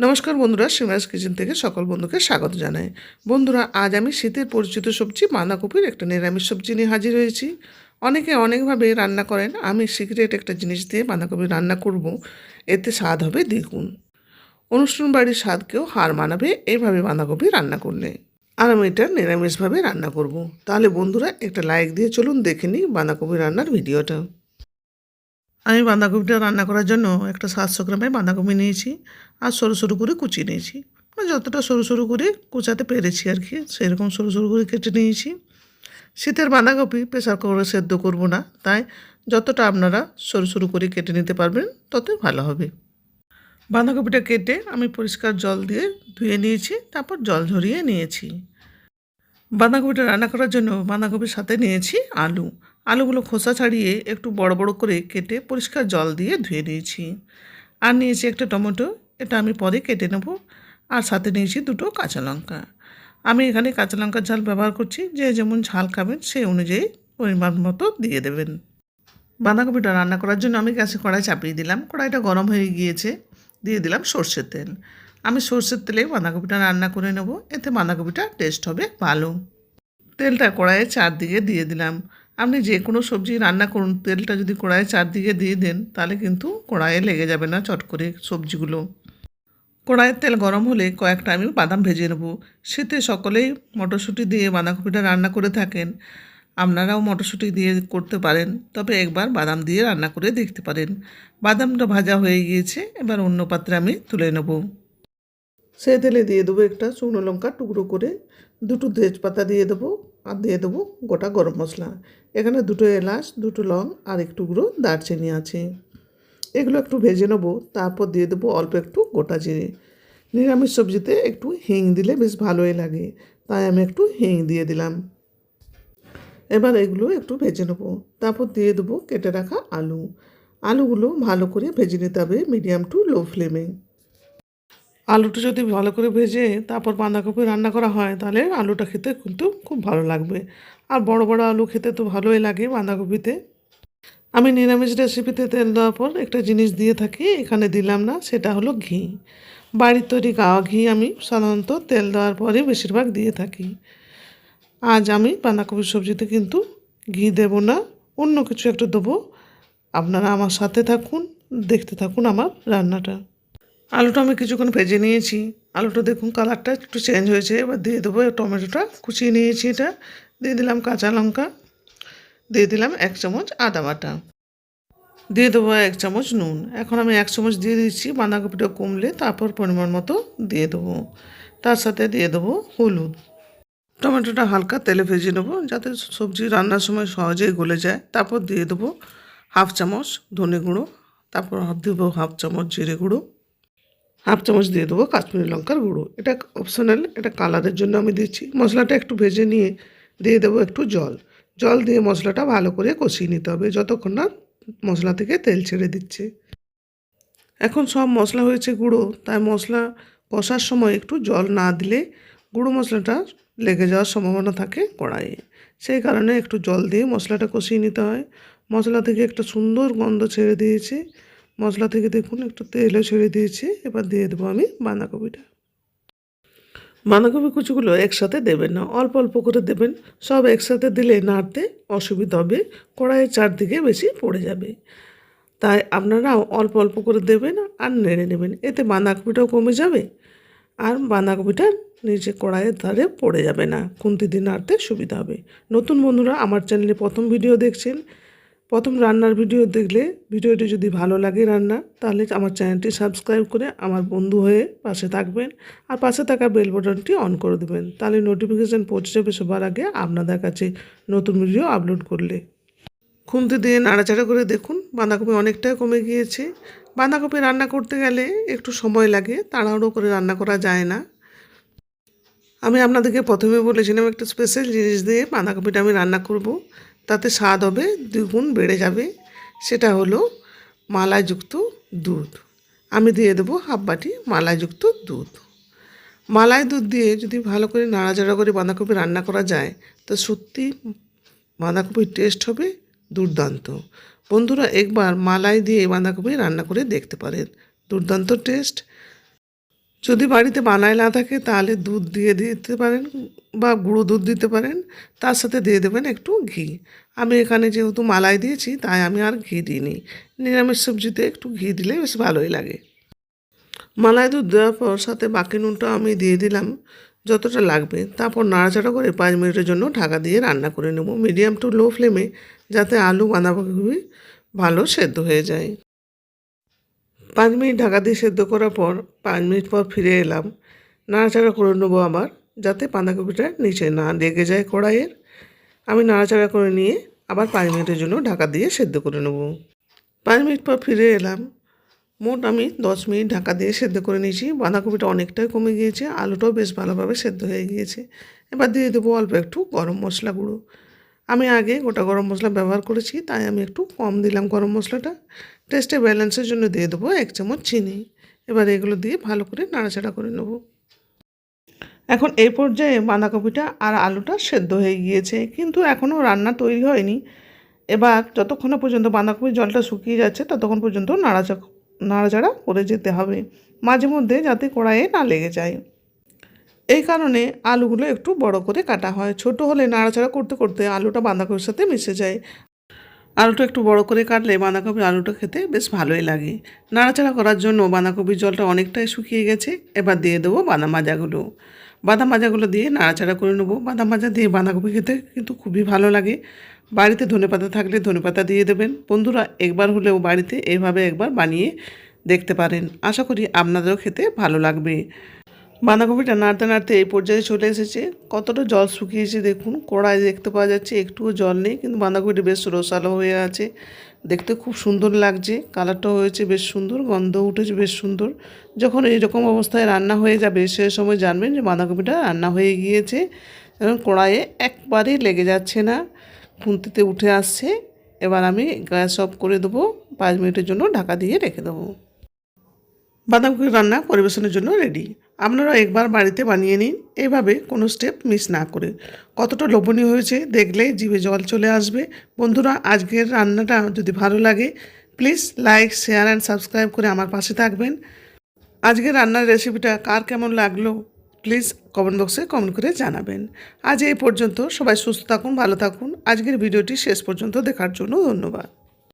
নমস্কার বন্ধুরা সিমাস কিচেন থেকে সকল বন্ধুকে স্বাগত জানাই। বন্ধুরা, আজ আমি শীতের পরিচিত সবজি, বাঁধাকপির একটা নিরামিষ সবজি নিয়ে হাজির হয়েছি। অনেকে অনেকভাবে রান্না করেন, আমি সিক্রেট একটা জিনিস দিয়ে বাঁধাকপি রান্না করব, এতে স্বাদ হবে দ্বিগুণ। অনুষ্ঠান বাড়ির স্বাদকেও হার মানাবে এইভাবে বাঁধাকপি রান্না করলে। আর আমি এটা নিরামিষভাবে রান্না করব। তাহলে বন্ধুরা, একটা লাইক দিয়ে চলুন দেখে নিই বাঁধাকপি রান্নার ভিডিওটা। আমি বাঁধাকপিটা রান্না করার জন্য একটা সাতশো গ্রামের বাঁধাকপি নিয়েছি আর সরু সরু করে কুচিয়ে নিয়েছি। যতটা সরু সরু করে কুচাতে পেরেছি আর কি, সেরকম সরু সরু করে কেটে নিয়েছি। শীতের বাঁধাকপি প্রেসার কুকারে সেদ্ধ করব না, তাই যতটা আপনারা সরু সরু করে কেটে নিতে পারবেন, ততই ভালো হবে। বাঁধাকপিটা কেটে আমি পরিষ্কার জল দিয়ে ধুয়ে নিয়েছি, তারপর জল ঝরিয়ে নিয়েছি। বাঁধাকপিটা রান্না করার জন্য বাঁধাকপির সাথে নিয়েছি আলু। আলুগুলো খোসা ছাড়িয়ে একটু বড় বড় করে কেটে পরিষ্কার জল দিয়ে ধুয়ে নিয়েছি। আর নিয়েছি একটা টমেটো, এটা আমি পরে কেটে নেব। আর সাথে নিয়েছি দুটো কাঁচা লঙ্কা। আমি এখানে কাঁচা লঙ্কার ঝাল ব্যবহার করছি, যে যেমন ঝাল খাবেন সেই অনুযায়ী পরিমাণ মতো দিয়ে দেবেন। বাঁধাকপিটা রান্না করার জন্য আমি গ্যাসে কড়াই চাপিয়ে দিলাম। কড়াইটা গরম হয়ে গিয়েছে, দিয়ে দিলাম সর্ষের তেল। আমি সর্ষের তেলে বাঁধাকপিটা রান্না করে নেব, এতে বাঁধাকপিটা টেস্ট হবে ভালো। তেলটা কড়াইয়ে চারদিকে দিয়ে দিলাম। আপনি যে কোনো সবজি রান্না করুন, তেলটা যদি কড়াইয়ে চারদিকে দিয়ে দেন, তাহলে কিন্তু কড়াইয়ে লেগে যাবে না চট করে সবজিগুলো। কড়াইয়ের তেল গরম হলে কয়েকটা আমি বাদাম ভেজে নেব। শীতে সকলেই মটরশুঁটি দিয়ে বাঁধাকপিটা রান্না করে থাকেন। আপনারাও মটরশুঁটি দিয়ে করতে পারেন, তবে একবার বাদাম দিয়ে রান্না করে দেখতে পারেন। বাদামটা ভাজা হয়ে গিয়েছে, এবার অন্য পাত্রে আমি তুলে নেব। সে তেলে দিয়ে দেবো একটা শুকনো লঙ্কা টুকরো করে, দুটো তেজপাতা দিয়ে দেবো। আর দিয়ে দেবো গোটা গরম মশলা। এখানে দুটো এলাচ, দুটো লং আর একটু গুঁড়ো দারচিনি আছে। এগুলো একটু ভেজে নেব, তারপর দিয়ে দেবো অল্প একটু গোটা জিরে। নিরামিষ সবজিতে একটু হিং দিলে বেশ ভালোই লাগে, তাই আমি একটু হিং দিয়ে দিলাম। এবার এগুলো একটু ভেজে নেব, তারপর দিয়ে দেবো কেটে রাখা আলু। আলুগুলো ভালো করে ভেজে নিতে হবে মিডিয়াম টু লো ফ্লেমে। আলুটা যদি ভালো করে ভেজে তারপর বাঁধাকপি রান্না করা হয়, তাহলে আলুটা খেতে কিন্তু খুব ভালো লাগবে। আর বড় বড় আলু খেতে তো ভালোই লাগে বাঁধাকপিতে। আমি নিরামিষ রেসিপিতে তেল দেওয়ার পর একটা জিনিস দিয়ে থাকি, এখানে দিলাম না, সেটা হলো ঘি। বাড়ির তৈরি গাওয়া ঘি আমি সাধারণত তেল দেওয়ার পরে বেশিরভাগ দিয়ে থাকি। আজ আমি বাঁধাকপির সবজিতে কিন্তু ঘি দেব না, অন্য কিছু একটা দেবো। আপনারা আমার সাথে থাকুন, দেখতে থাকুন আমার রান্নাটা। আলুটা আমি কিছুক্ষণ ভেজে নিয়েছি। আলুটা দেখুন কালারটা একটু চেঞ্জ হয়েছে। এবার দিয়ে দেবো টমেটোটা। কুচিয়ে নিয়েছি এটা। দিয়ে দিলাম কাঁচা লঙ্কা। দিয়ে দিলাম এক চামচ আদা বাটা। দিয়ে দেবো এক চামচ নুন। এখন আমি এক চামচ দিয়ে দিচ্ছি বাঁধাকপিটা কমলে, তারপর পরিমাণ মতো দিয়ে দেবো। তার সাথে দিয়ে দেবো হলুদ। টমেটোটা হালকা তেলে ভেজে নেব যাতে সবজি রান্নার সময় সহজেই গলে যায়। তারপর দিয়ে দেবো হাফ চামচ ধনে গুঁড়ো। তারপর হাফ দেবো হাফ চামচ জিরে গুঁড়ো। হাফ চামচ দিয়ে দেবো কাশ্মীরি লঙ্কার গুঁড়ো। এটা অপশনাল এটা কালারের জন্য আমি দিচ্ছি। মশলাটা একটু ভেজে নিয়ে দিয়ে দেবো একটু জল। জল দিয়ে মশলাটা ভালো করে কষিয়ে নিতে হবে যতক্ষণ না মশলা থেকে তেল ছেড়ে দিচ্ছে। এখন সব মশলা হয়েছে গুঁড়ো, তাই মশলা কষার সময় একটু জল না দিলে গুঁড়ো মশলাটা লেগে যাওয়ার সম্ভাবনা থাকে কড়াইয়ে। সেই কারণে একটু জল দিয়ে মশলাটা কষিয়ে নিতে হয়। মশলা থেকে একটা সুন্দর গন্ধ ছেড়ে দিয়েছে। মশলা থেকে দেখুন, একটু তেলও ছেড়ে দিয়েছি, এবার দিয়ে দেবো আমি বাঁধাকপিটা। বাঁধাকপি কুচিগুলো একসাথে দেবেন না, অল্প অল্প করে দেবেন। সব একসাথে দিলে নাড়তে অসুবিধা হবে, কড়াইয়ের চারদিকে বেশি পড়ে যাবে। তাই আপনারা অল্প অল্প করে দেবেন আর নেড়ে নেবেন, এতে বাঁধাকপিটাও কমে যাবে আর বাঁধাকপিটা নিচে কড়াইয়ের ধারে পড়ে যাবে না, খুন্তি দিয়ে নাড়তে সুবিধা হবে। নতুন বন্ধুরা আমার চ্যানেলে প্রথম ভিডিও দেখছেন প্রথম রান্নার ভিডিও দেখলে ভিডিওটি যদি ভালো লাগে রান্না, তাহলে আমার চ্যানেলটি সাবস্ক্রাইব করে আমার বন্ধু হয়ে পাশে থাকবেন আর পাশে থাকা বেল বাটনটি অন করে দেবেন। তাহলে নোটিফিকেশান পৌঁছে যাবে সবার আগে আপনাদের কাছে নতুন ভিডিও আপলোড করলে। খুন্তি দিয়ে নাড়াচাড়া করে দেখুন, বাঁধাকপি অনেকটাই কমে গিয়েছে। বাঁধাকপি রান্না করতে গেলে একটু সময় লাগে, তাড়াহুড়ো করে রান্না করা যায় না। আমি আপনাদেরকে প্রথমে বলেছিলাম একটা স্পেশাল জিনিস দিয়ে বাঁধাকপিটা আমি রান্না করব। তাতে স্বাদ হবে, দ্বিগুণ বেড়ে যাবে। সেটা হলো মালাযুক্ত দুধ। আমি দিয়ে দেবো হাফ বাটি মালাযুক্ত দুধ। মালাই দুধ দিয়ে যদি ভালো করে নাড়াচাড়া করে বাঁধাকপি রান্না করা যায়, তো সত্যি বাঁধাকপির টেস্ট হবে দুর্দান্ত। বন্ধুরা, একবার মালাই দিয়ে বাঁধাকপি রান্না করে দেখতে পারেন। দুর্দান্ত টেস্ট। যদি বাড়িতে বানায় না থাকে, তাহলে দুধ দিয়ে দিতে পারেন বা গুঁড়ো দুধ দিতে পারেন। তার সাথে দিয়ে দেবেন একটু ঘি। আমি এখানে যেহেতু মালাই দিয়েছি, তাই আমি আর ঘি দিইনি। নিরামিষ সবজিতে একটু ঘি দিলে বেশ ভালোই লাগে। মালাই দুধ দেওয়ার পর সাথে বাকি নুনটা আমি দিয়ে দিলাম যতটা লাগবে। তারপর নাড়াচাড়া করে পাঁচ মিনিটের জন্য ঢাকা দিয়ে রান্না করে নেব। মিডিয়াম টু লো ফ্লেমে, যাতে আলু বাঁধাকপি ভালো সেদ্ধ হয়ে যায়। পাঁচ মিনিট ঢাকা দিয়ে সেদ্ধ করার পর পাঁচ মিনিট পর ফিরে এলাম। নাড়াচাড়া করে নেব আবার, যাতে বাঁধাকপিটা নিচে না লেগে যায় কড়াইয়ের। আমি নাড়াচাড়া করে নিয়ে আবার পাঁচ মিনিটের জন্য ঢাকা দিয়ে সেদ্ধ করে নেব। পাঁচ মিনিট পর ফিরে এলাম। মোট আমি দশ মিনিট ঢাকা দিয়ে সেদ্ধ করে নিয়েছি। বাঁধাকপিটা অনেকটাই কমে গিয়েছে, আলুটাও বেশ ভালোভাবে সেদ্ধ হয়ে গিয়েছে। এবার দিয়ে দেবো অল্প একটু গরম মশলা গুঁড়ো। আমি আগে গোটা গরম মশলা ব্যবহার করেছি, তাই আমি একটু কম দিলাম গরম মশলাটা। টেস্টে ব্যালেন্সের জন্য দিয়ে দেবো এক চামচ চিনি। এবার এগুলো দিয়ে ভালো করে নাড়াচাড়া করে নেব। এখন এই পর্যায়ে বাঁধাকপিটা আর আলুটা সেদ্ধ হয়ে গিয়েছে, কিন্তু এখনও রান্না তৈরি হয়নি। এবার যতক্ষণ পর্যন্ত বাঁধাকপির জলটা শুকিয়ে যাচ্ছে, ততক্ষণ পর্যন্ত নাড়াচাড়া নাড়াচাড়া করে যেতে হবে। মাঝে মধ্যে যাতে কড়াইয়ে না লেগে যায়। এই কারণে আলুগুলো একটু বড় করে কাটা হয়। ছোট হলে নাড়াচাড়া করতে করতে আলুটা বাঁধাকপির সাথে মিশে যায়। আলুটা একটু বড় করে কাটলে বাঁধাকপির আলুটা খেতে বেশ ভালোই লাগে। নাড়াচাড়া করার জন্য বাঁধাকপির জলটা অনেকটাই শুকিয়ে গেছে। এবার দিয়ে দেবো বাদাম ভাজাগুলো। বাদাম ভাজাগুলো দিয়ে নাড়াচাড়া করে নেব। বাদাম ভাজা দিয়ে বাঁধাকপি খেতে কিন্তু খুবই ভালো লাগে। বাড়িতে ধনেপাতা থাকলে ধনেপাতা দিয়ে দেবেন। বন্ধুরা একবার হলেও বাড়িতে এভাবে একবার বানিয়ে দেখতে পারেন। আশা করি আপনাদেরও খেতে ভালো লাগবে। বাঁধাকপিটা নাড়তে নাড়তে এই পর্যায়ে চলে এসেছে। কতটা জল শুকিয়েছে দেখুন কড়াই দেখতে পাওয়া যাচ্ছে একটুও জল নেই, কিন্তু বাঁধাকপিটা বেশ রসালো হয়ে আছে। দেখতে খুব সুন্দর লাগছে, কালারটাও হয়েছে বেশ সুন্দর গন্ধ উঠেছে বেশ সুন্দর। যখন এইরকম অবস্থায় রান্না হয়ে যাবে, সে সময় জানবেন যে বাঁধাকপিটা রান্না হয়ে গিয়েছে এবং কড়াইয়ে একবারেই লেগে যাচ্ছে না, খুন্তিতে উঠে আসছে। এবার আমি গ্যাস অফ করে দেবো, পাঁচ মিনিটের জন্য ঢাকা দিয়ে রেখে দেবো। বাদামকপি রান্না পরিবেশনের জন্য রেডি। আপনারা একবার বাড়িতে বানিয়ে নিন। এভাবে কোনো স্টেপ মিস না করে। কতটা লোভনীয় হয়েছে দেখলে জিভে জল চলে আসবে। বন্ধুরা, আজকের রান্নাটা যদি ভালো লাগে please like share and subscribe করে আমার পাশে থাকবেন। আজকের রান্নার রেসিপিটা কার কেমন লাগল প্লিজ কমেন্ট বক্সে কমেন্ট করে জানাবেন। আজ এই পর্যন্ত সবাই সুস্থ থাকুন, ভালো থাকুন। আজকের ভিডিওটি শেষ পর্যন্ত দেখার জন্য ধন্যবাদ।